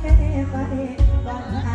แต่ไปวันไหน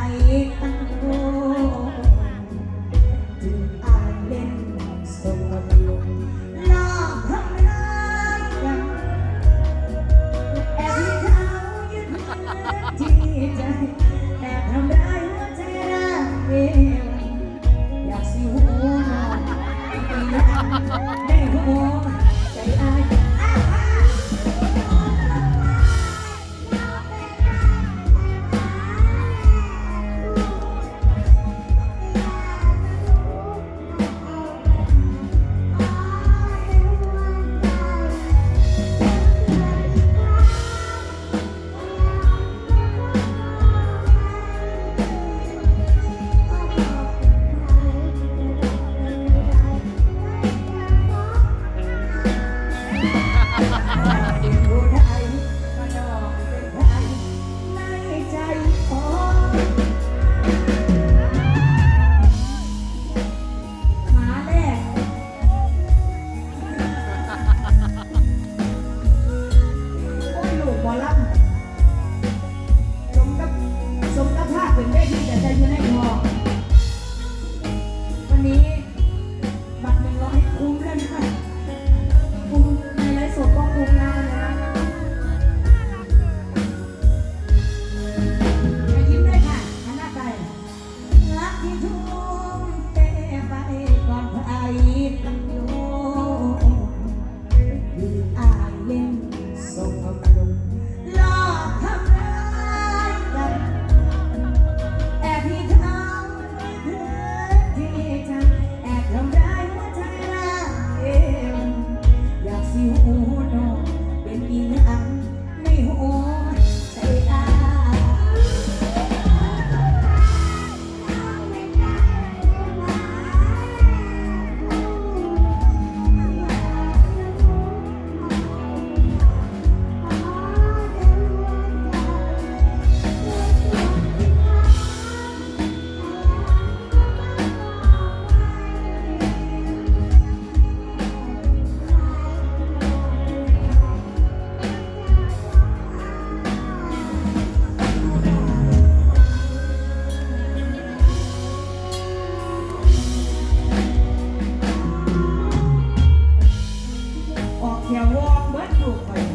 สียวองเบิดถูกคน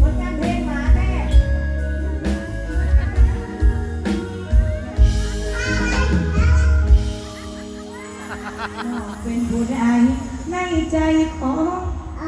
รถงานเพงมาแม่เป็นผู้ใดในใจของอ